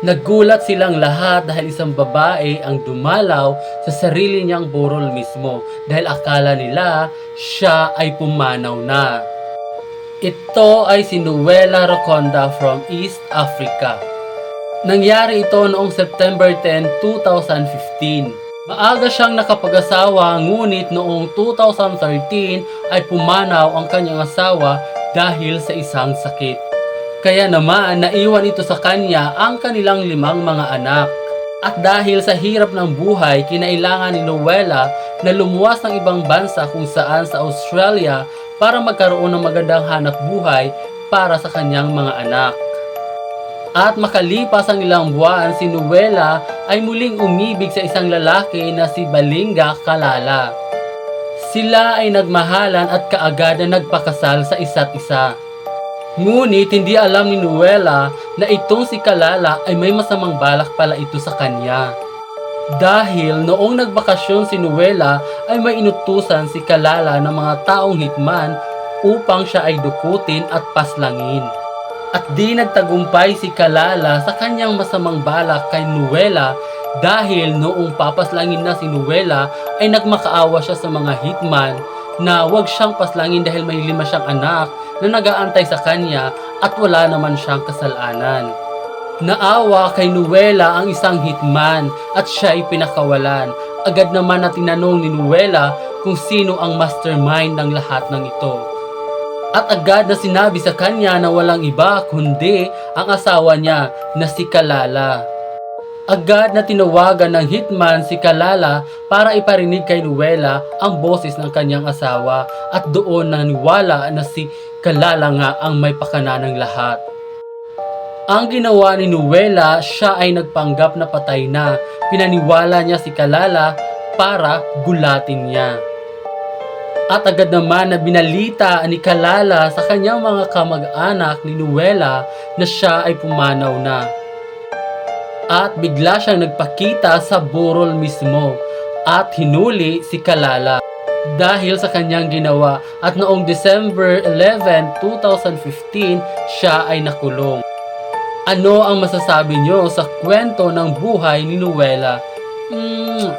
Nagulat silang lahat dahil isang babae ang dumalaw sa sarili niyang burol mismo dahil akala nila siya ay pumanaw na. Ito ay si Nuela Roconda from East Africa. Nangyari ito noong September 10, 2015. Maaga siyang nakapag-asawa ngunit noong 2013 ay pumanaw ang kanyang asawa dahil sa isang sakit. Kaya naman naiwan ito sa kanya ang kanilang limang mga anak. At dahil sa hirap ng buhay, kinailangan ni Noela na lumuwas ng ibang bansa kung saan sa Australia para magkaroon ng magandang hanap buhay para sa kanyang mga anak. At makalipas ang ilang buwan, si Noela ay muling umibig sa isang lalaki na si Balinga Kalala. Sila ay nagmahalan at kaagad na nagpakasal sa isa't isa. Ngunit hindi alam ni Noela na itong si Kalala ay may masamang balak pala ito sa kanya. Dahil noong nagbakasyon si Noela ay may inutusan si Kalala ng mga taong hitman upang siya ay dukutin at paslangin. At di nagtagumpay si Kalala sa kanyang masamang balak kay Nuela dahil noong papaslangin na si Nuela ay nagmakaawa siya sa mga hitman na wag siyang paslangin dahil may lima siyang anak na nagaantay sa kanya at wala naman siyang kasalanan. Naawa kay Nuela ang isang hitman at siya ay pinakawalan. Agad naman na tinanong ni Nuela kung sino ang mastermind ng lahat ng ito. At agad na sinabi sa kanya na walang iba kundi ang asawa niya na si Kalala. Agad na tinawagan ng hitman si Kalala para iparinig kay Nuela ang boses ng kanyang asawa at doon naniwala na si Kalala nga ang may pakana ng lahat. Ang ginawa ni Nuela, siya ay nagpanggap na patay na. Pinaniwala niya si Kalala para gulatin niya. At agad naman na binalita ni Kalala sa kanyang mga kamag-anak ni Nuela na siya ay pumanaw na. At bigla siyang nagpakita sa burol mismo at hinuli si Kalala dahil sa kanyang ginawa at noong December 11, 2015 siya ay nakulong. Ano ang masasabi nyo sa kwento ng buhay ni Nuela? Hmm,